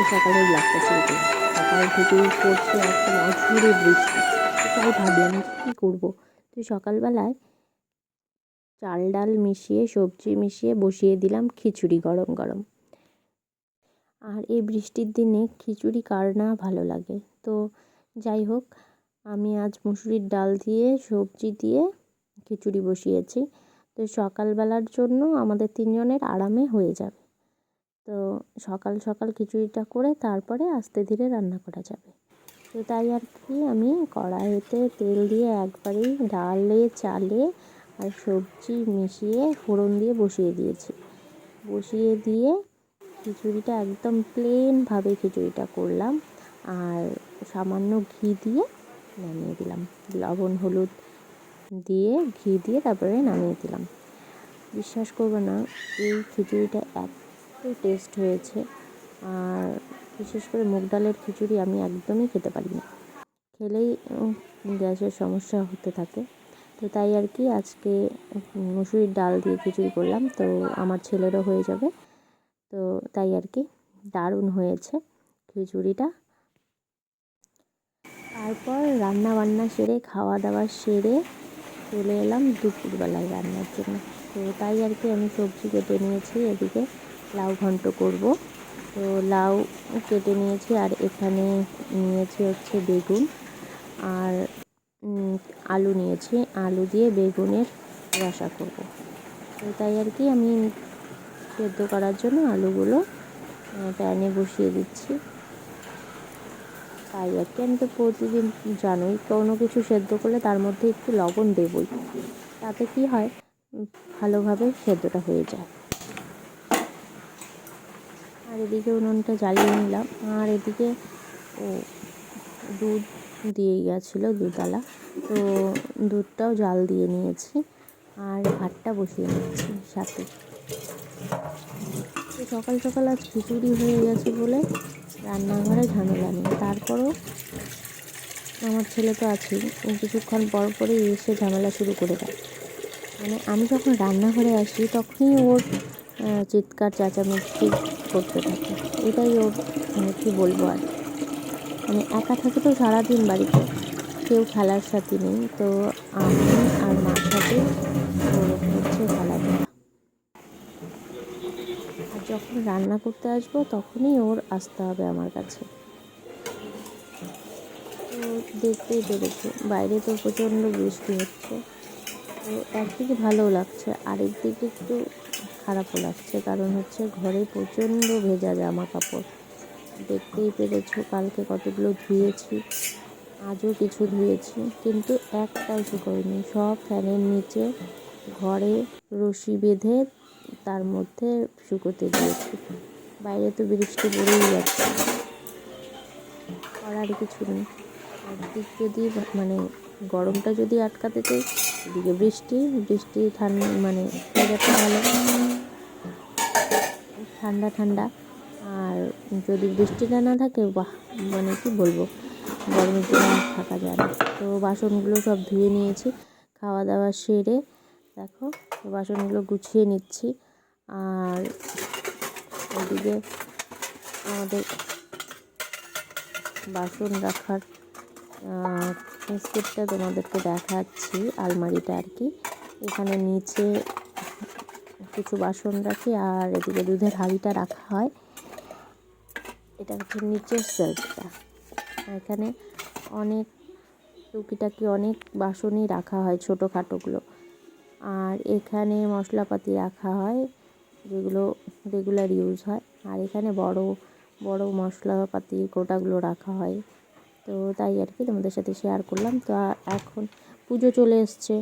আজকে সকালে ব্লগটা শুরু করি সকাল থেকেই পড়ছে একদম অঝুরে বৃষ্টি। তাই ভাবলাম, কী করব? তো সকালবেলায় চাল ডাল মিশিয়ে, সবজি মিশিয়ে বসিয়ে দিলাম খিচুড়ি গরম গরম। আর এই বৃষ্টির দিনে খিচুড়ি কার না ভালো লাগে। তো যাই হোক, আমি আজ মুসুরির ডাল দিয়ে, সবজি দিয়ে খিচুড়ি বসিয়েছি। তো সকালবেলার জন্য আমাদের তিনজনের আরামে হয়ে যাবে। তো সকাল সকাল খিচুড়িটা করে তারপরে আস্তে ধীরে রান্না করা যাবে। তো তাই আর কি আমি কড়াইতে তেল দিয়ে একবারেই ডালে, চালে আর সবজি মিশিয়ে ফোড়ন দিয়ে বসিয়ে দিয়েছি। বসিয়ে দিয়ে খিচুড়িটা একদম প্লেনভাবে খিচুড়িটা করলাম আর সামান্য ঘি দিয়ে নামিয়ে দিলাম। লবণ, হলুদ দিয়ে, ঘি দিয়ে তারপরে নামিয়ে দিলাম। বিশ্বাস করবে না, এই খিচুড়িটা এত টেস্ট হয়েছে। আর বিশেষ করে মুগ ডালের খিচুড়ি আমি একদমই খেতে পারি না। খেলেই গ্যাসের সমস্যা হতে থাকে। তো তাই আর কি আজকে মুসুরির ডাল দিয়ে খিচুড়ি করলাম। তো আমার ছেলেরও হয়ে যাবে। তো তাই আর কি, দারুণ হয়েছে খিচুড়িটা। তারপর রান্না বান্না সেরে খাওয়া দাওয়া সেরে চলে এলাম দুপুরবেলায় রান্নার জন্য। তো তাই আর কি আমি সবজি কেটে নিয়েছি এদিকে। লাউ ঘন্ট করব। তো লাউ কেটে নিয়েছি আর এখানে নিয়েছি হচ্ছে বেগুন আর আলু নিয়েছি। আলু দিয়ে বেগুনের রসা করব। তো তাই আর কি আমি সেদ্ধ করার জন্য আলুগুলো প্যানে বসিয়ে দিচ্ছি। তাই আর কি আমি তো প্রতিদিন জানোই কোনো কিছু সেদ্ধ করলে তার মধ্যে একটু লবণ দেবই। তাতে কি হয় ভালোভাবে সেদ্ধটা হয়ে যায়। এদিকে উনুনটা জ্বালিয়ে নিলাম। আর এদিকে ও দুধ দিয়ে গেছিল, দুধওয়ালা। তো দুধটাও জাল দিয়ে নিয়েছি আর ভাতটা বসিয়ে নিচ্ছি সাথে। তো সকাল সকাল আজ খিচুড়ি হয়ে গেছে বলে রান্নাঘরে ঝামেলা নেই। তারপরও আমার ছেলে তো আছেই। কিছুক্ষণ পর পরেই এসে ঝামেলা শুরু করে দেয়। মানে আমি যখন রান্নাঘরে আসি তখনই ওর চিৎকার, চেঁচামেচি করতে থাকে। এটাই ওর মানে কী বলব আর। মানে একা থাকে তো সারাদিন বাড়িতে। কেউ খেলার সাথে নেই। তো আমি আর মার সাথে হচ্ছে খেলাধুলা। আর যখন রান্না করতে আসব, তখনই ওর আসতে হবে আমার কাছে। তো দেখতেই পেরেছ। বাইরে তো প্রচণ্ড বৃষ্টি হচ্ছে। তো একদিকে ভালোও লাগছে আরেক দিকে একটু খারাপও লাগছে কারণ হচ্ছে ঘরে প্রচণ্ড ভেজা জামা কাপড়। দেখতেই পেরেছ কালকে কতগুলো ধুয়েছি, আজও কিছু ধুয়েছি, কিন্তু একটাও শুকোয়নি সব ফ্যানের নিচে ঘরে রশি বেঁধে তার মধ্যে শুকোতে দিয়েছি। বাইরে তো বৃষ্টি পড়েই যাচ্ছে। করার কিছু নেই। একদিক যদি মানে গরমটা যদি আটকাতে চাই, এদিকে বৃষ্টি বৃষ্টি ঠান্ডা মানে ভালো। ঠান্ডা ঠান্ডা। আর যদি বৃষ্টিটা না থাকে, বাহ মানে কি বলব? গরমের জন্য থাকা যায় না। তো বাসনগুলো সব ধুয়ে নিয়েছি খাওয়া দাওয়া সেরে। দেখো বাসনগুলো গুছিয়ে নিচ্ছি। আর ওদিকে আমাদের বাসন রাখার স্টেপটা তোমাদেরকে দেখাচ্ছি, আলমারিটা আর কি। এখানে নিচে কিছু বাসন রাখি আর এদিকে দুধের হাঁড়িটা রাখা হয়। এটা হচ্ছে নিচের সেলফটা এখানে অনেক টুকিটাকি অনেক বাসনই রাখা হয় ছোটোখাটোগুলো। আর এখানে মশলাপাতি রাখা হয় যেগুলো রেগুলার ইউজ হয়। আর এখানে বড় বড় মশলাপাতি গোটাগুলো রাখা হয়। তো তাই আর কি তোমাদের সাথে শেয়ার করলাম। তো এখন পুজো চলে এসছে।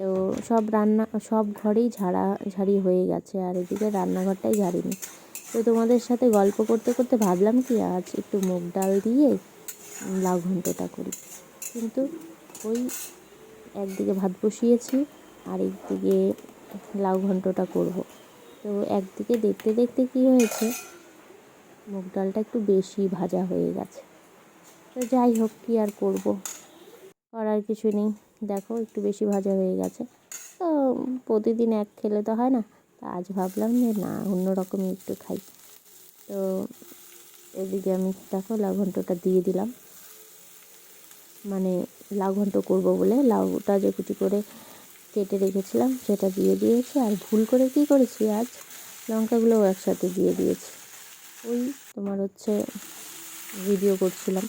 তো সব রান্না, সব ঘরেই ঝাড়া, ঝাড়ি হয়ে গেছে, আর এদিকে রান্নাঘরটাই ঝাড়িনি। তো তোমাদের সাথে গল্প করতে করতে ভাবলাম কি, আজ একটু মুগ ডাল দিয়ে লাউ ঘন্টটা করি। কিন্তু ওই একদিকে ভাত বসিয়েছি, আর একদিকে লাউ ঘন্টটা করব। তো একদিকে দেখতে দেখতে কি হয়েছে, মুগ ডালটা একটু বেশি ভাজা হয়ে গেছে। তো যাই হোক, কী আর করব? করার কিছু নেই। দেখো, একটু বেশি ভাজা হয়ে গেছে। তো প্রতিদিন এক খেলে তো হয় না। আজ ভাবলাম যে না, অন্য রকমই একটু খাই। তো এদিকে আমি দেখো লাউ দিয়ে দিলাম। মানে লাউ ঘন্ট করব বলে লাউটা যে কুচি করে কেটে রেখেছিলাম, সেটা দিয়ে দিয়েছি। আর ভুল করে কি করেছি? আজ লঙ্কাগুলোও একসাথে দিয়ে দিয়েছি। ওই তোমার হচ্ছে ভিডিও করছিলাম।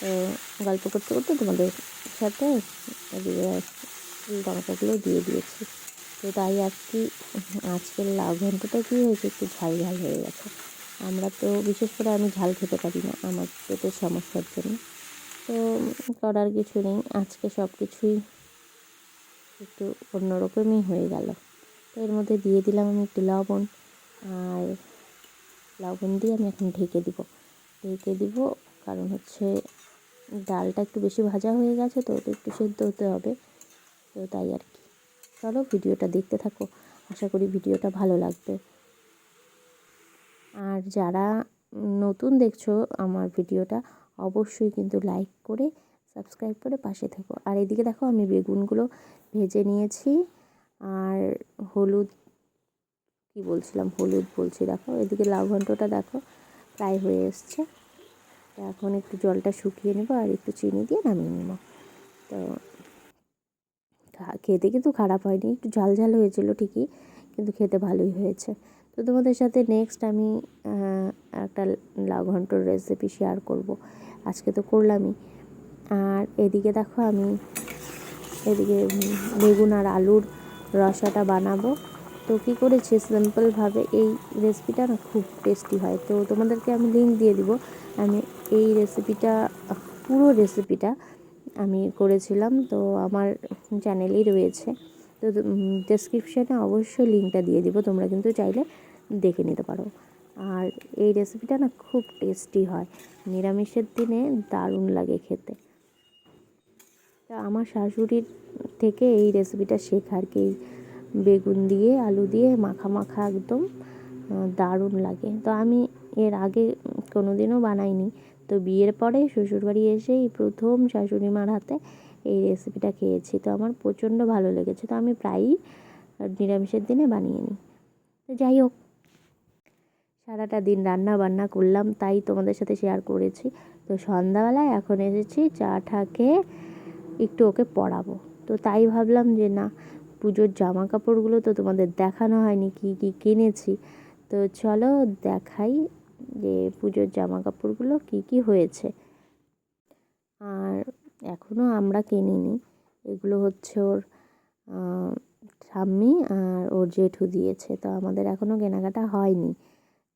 তো গল্প করতে করতে তোমাদের সাথে লঙ্কাগুলো দিয়ে দিয়েছি। তো তাই আর কি, আজকের লাউ ঘন্টটা কী হয়েছে একটু ঝাল ঝাল হয়ে গেছে। আমরা তো বিশেষ করে আমি ঝাল খেতে পারি না, আমার পেটের সমস্যার জন্য। তো করার কিছু নেই, আজকে সব কিছুই একটু অন্যরকমই হয়ে গেল। তো এর মধ্যে দিয়ে দিলাম আমি একটু লবণ, আর লবণ দিয়ে আমি এখন ঢেকে দিব। ঢেকে দিব কারণ হচ্ছে ডালটা একটু বেশি ভাজা হয়ে গেছে তো ওটা একটু সেদ্ধ হতে হবে। তো তাই আর কি। চলো ভিডিওটা দেখতে থাকো। আশা করি ভিডিওটা ভালো লাগবে। আর যারা নতুন দেখছ আমার ভিডিওটা, অবশ্যই কিন্তু লাইক করে, সাবস্ক্রাইব করে পাশে থেকো। আর এদিকে দেখো আমি বেগুনগুলো ভেজে নিয়েছি। আর হলুদ, কি বলছিলাম? হলুদ বলছি, দেখো। এদিকে লাউ ঘন্টটা দেখো, প্রায় হয়ে এসছে। এখন একটু জলটা শুকিয়ে নেব আর একটু চিনি দিয়ে নামিয়ে নেব। তো খেতে কিন্তু খারাপ হয়নি, একটু ঝাল ঝাল হয়েছিল ঠিকই, কিন্তু খেতে ভালোই হয়েছে। তো তোমাদের সাথে নেক্সট আমি একটা লাউ ঘন্টর রেসিপি শেয়ার করব। আজকে তো করলামই। আর এদিকে দেখো আমি, এদিকে বেগুন আর আলুর রসাটা বানাবো। তো কী করেছি? সিম্পলভাবে এই রেসিপিটা না খুব টেস্টি হয়। তো তোমাদেরকে আমি লিঙ্ক দিয়ে দিব। আমি এই রেসিপিটা পুরো রেসিপিটা আমি করেছিলাম। তো আমার চ্যানেলেই রয়েছে। তো ডেসক্রিপশানে অবশ্যই লিঙ্কটা দিয়ে দিব। তোমরা কিন্তু চাইলে দেখে নিতে পারো। আর এই রেসিপিটা না খুব টেস্টি হয়। নিরামিষের দিনে দারুণ লাগে খেতে। তা আমার শাশুড়ির থেকে এই রেসিপিটা শেখা আর কি বেগুন দিয়ে, আলু দিয়ে মাখা মাখা একদম দারুণ লাগে। তো আমি এর আগে কোনো দিনও বানাইনি। তো বিয়ের পরে শ্বশুরবাড়ি এসে এই প্রথম শাশুড়ি মার হাতে এই রেসিপিটা খেয়েছি। তো আমার প্রচণ্ড ভালো লেগেছে। তো আমি প্রায়ই নিরামিষের দিনে বানিয়ে নিই। তো যাই হোক, সারাটা দিন রান্না বান্না করলাম, তাই তোমাদের সাথে শেয়ার করেছি। তো সন্ধ্যাবেলায় এখন এসেছি, চা ঠা খেয়ে একটু ওকে পড়াবো। তো তাই ভাবলাম যে না, পুজোর জামা কাপড়গুলো তো তোমাদের দেখানো হয়নি, কী কী কিনেছি। তো চলো দেখাই যে পুজোর জামা কাপড়গুলো কী কী হয়েছে। আর এখনও আমরা কিনিনি। এগুলো হচ্ছে ওর ঠাম্মি আর ওর জেঠু দিয়েছে। তো আমাদের এখনও কেনাকাটা হয়নি।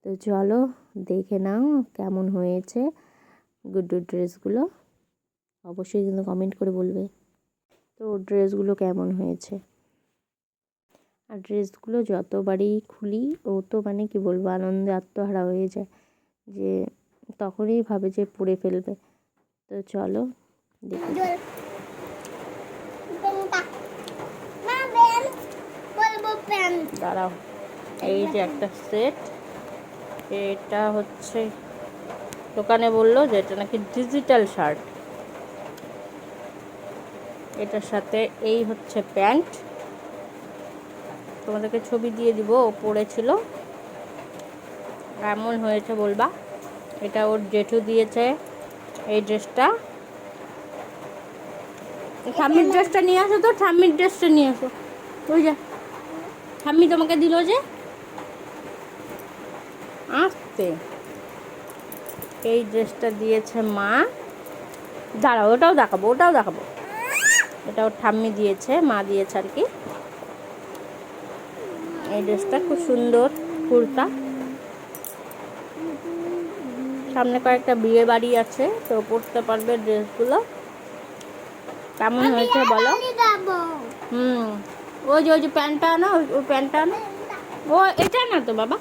তো চলো দেখে নাও কেমন হয়েছে গুড গুড্ডুর ড্রেসগুলো। অবশ্যই কিন্তু কমেন্ট করে বলবে। তো ওর ড্রেসগুলো কেমন হয়েছে? আর ড্রেসগুলো যতবারই খুলি, ও তো মানে কি বলব, আনন্দে আত্মহারা হয়ে যায়। যে তখনই ভাবে যে পরে ফেলবে। তো চলো দেখি। দাঁড়াও। এই যে একটা সেট এটা হচ্ছে দোকানে বলল যে এটা নাকি ডিজিটাল শার্ট। এটার সাথে এই হচ্ছে প্যান্ট। তোমাদেরকে ছবি দিয়ে দিব ও পরেছিল কেমন হয়েছে বলবা? এটা ওর জেঠু দিয়েছে। এই ড্রেসটা। ঠাম্মির ড্রেসটা নিয়ে আসো তো, ঠাম্মির ড্রেসটা নিয়ে আসো। ওই যা, ঠাম্মি তোমাকে দিল যে? আসতে। এই ড্রেসটা দিয়েছে মা। দাঁড়াও, ওটাও দেখাবো ওটাও দেখাবো। এটা ওর ঠাম্মি দিয়েছে, মা দিয়েছে আর কি। এই ড্রেসটা খুব সুন্দর কুর্তা। সামনে কয়েকটা বিয়ে বাড়ি আছে তো পরতে পারবে ড্রেসগুলো। কেমন হয়েছে বলো? হুম ওই যে ওই যে প্যান্টটা আনো ওই- প্যান্টটা আনো। ও এটা না তো বাবা?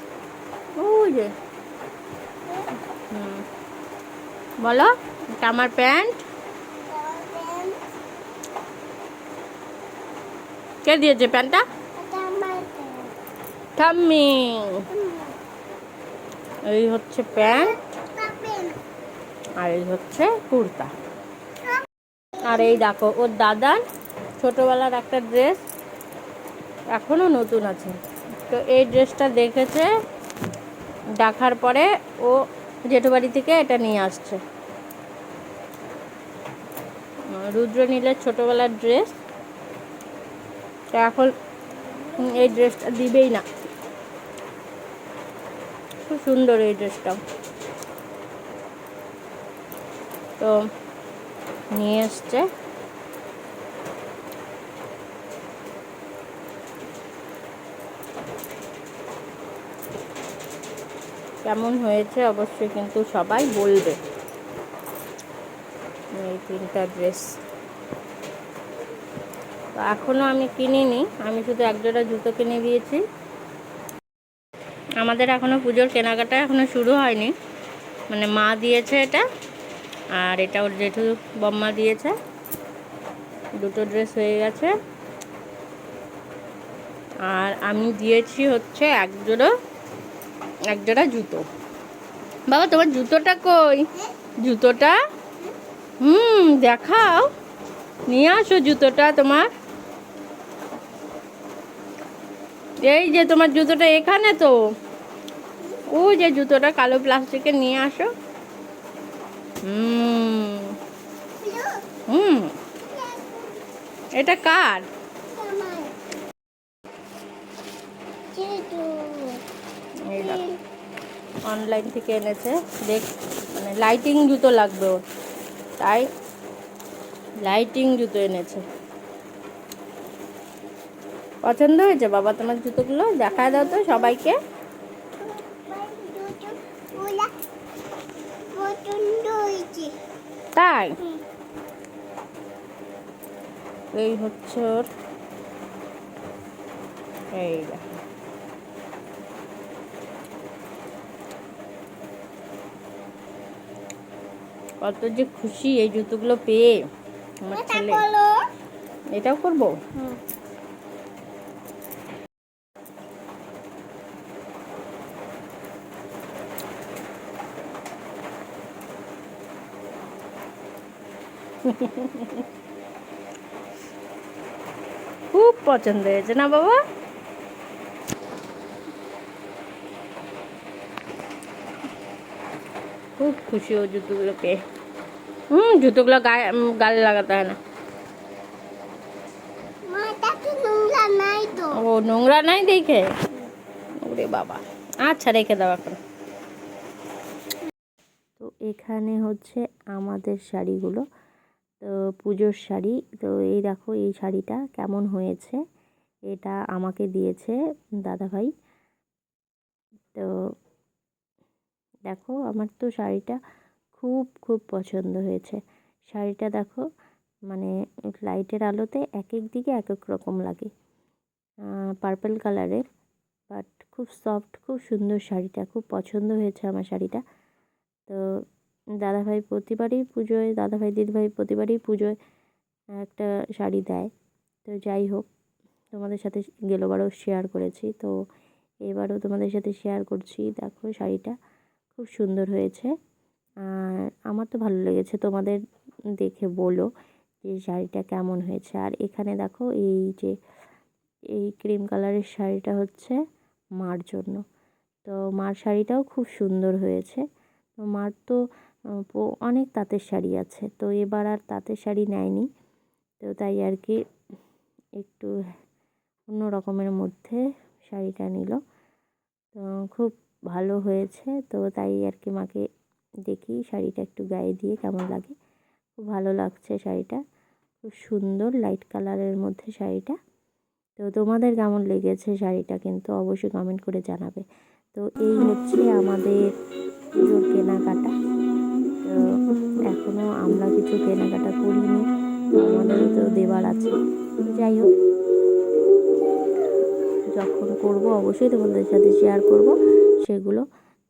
ওই যে। হুম। বলো এটা আমার প্যান্ট। কে দিয়েছে প্যান্টটা? ঠাম্মি। এই হচ্ছে প্যান্ট। আর এই হচ্ছে কুর্তা। আর এই দেখো, ওর দাদার ছোটোবেলার একটা ড্রেস এখনও নতুন আছে। তো এই ড্রেসটা দেখেছে ডাকার পরে ও জেঠু বাড়ি থেকে এটা নিয়ে আসছে। রুদ্র নীলের ছোটোবেলার ড্রেস। তো এখন এই ড্রেসটা দিবেই না। খুব সুন্দর এই ড্রেসটাও। তো নিয়ে এসছে। কেমন হয়েছে অবশ্যই কিন্তু সবাই বলবে। এই তিনটা ড্রেস তো এখনও আমি কিনিনি, আমি শুধু একজোড়া জুতো কিনে দিয়েছি। আমাদের এখনও পুজোর কেনাকাটা এখনও শুরু হয়নি। মানে মা দিয়েছে এটা। আর এটা ওর জেঠু বম্মা দিয়েছে। দুটো ড্রেস হয়ে গেছে। আর আমি দিয়েছি হচ্ছে এক জোড়ো, এক জোড়া জুতো। বাবা, তোমার জুতোটা কই? জুতোটা? হুম, দেখাও। নিয়ে আসো জুতোটা তোমার। এই যে তোমার জুতোটা এখানে তো। ও যে জুতোটা কালো প্লাস্টিকে নিয়ে আসো। হুম। এটা কার? অনলাইন থেকে এনেছে। দেখ মানে লাইটিং জুতো লাগবে ওর। তাই লাইটিং জুতো এনেছে। পছন্দ হয়েছে? বাবা, তোমার জুতোগুলো দেখা দাও তো সবাইকে জুতো ওলা পছন্দ হয়েছে তাই? এই হচ্ছে ওর এই কত যে খুশি এই জুতোগুলো পেয়ে। আমার ছেলে। এটাও করব? খুব পছন্দ হয়েছে না বাবা? খুব খুশি ও জুতোগুলো পেয়ে হুম জুতোগুলো গায়ে গালে লাগাতে হয় না। ও নোংরা নাই দেখে? ওরে বাবা। আচ্ছা রেখে দাও এখন। তো এখানে হচ্ছে আমাদের শাড়িগুলো। তো পুজোর শাড়ি, তো এই দেখো এই শাড়িটা কেমন হয়েছে, এটা আমাকে দিয়েছে দাদাভাই। তো দেখো আমার তো শাড়িটা খুব খুব পছন্দ হয়েছে। শাড়িটা দেখো মানে লাইটের আলোতে এক এক দিকে এক এক রকম লাগে। পার্পল কালারের বাট খুব সফট খুব সুন্দর শাড়িটা, খুব পছন্দ হয়েছে আমার শাড়িটা। তো দাদাভাই প্রতিবারই পুজোয়, দাদাভাই, দিদিভাই প্রতিবারই পুজোয় একটা শাড়ি দেয়। তো যাই হোক, তোমাদের সাথে গেলোবারও শেয়ার করেছি। তো এবারও তোমাদের সাথে শেয়ার করছি। দেখো শাড়িটা খুব সুন্দর হয়েছে। আর আমার তো ভালো লেগেছে তোমাদের দেখে বলো যে শাড়িটা কেমন হয়েছে। আর এখানে দেখো এই যে, এই ক্রিম কালারের শাড়িটা হচ্ছে মার জন্য। তো মার শাড়িটাও খুব সুন্দর হয়েছে। তো মার তো অনেক তাঁতের শাড়ি আছে। তো এবার আর তাঁতের শাড়ি নেয়নি। তো তাই আর কি একটু অন্য রকমের মধ্যে শাড়িটা নিল। তো খুব ভালো হয়েছে। তো তাই আর কি মাকে দেখি শাড়িটা একটু গায়ে দিয়ে কেমন লাগে। খুব ভালো লাগছে শাড়িটা। খুব সুন্দর লাইট কালারের মধ্যে শাড়িটা। তো তোমাদের কেমন লেগেছে শাড়িটা কিন্তু অবশ্যই কমেন্ট করে জানাবে। তো এই হচ্ছে আমাদের পুজোর কেনাকাটা। এখনও আমরা কিছু কেনাকাটা করিনি তো আমাদেরও তো দেবার আছে। যাই হোক, যখন করব অবশ্যই তোমাদের সাথে শেয়ার করব সেগুলো।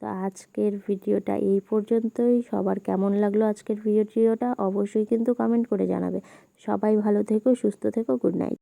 তো আজকের ভিডিওটা এই পর্যন্তই। সবার কেমন লাগল আজকের ভিডিওটা অবশ্যই কিন্তু কমেন্ট করে জানাবে। সবাই ভালো থেকো, সুস্থ থেকো গুড নাইট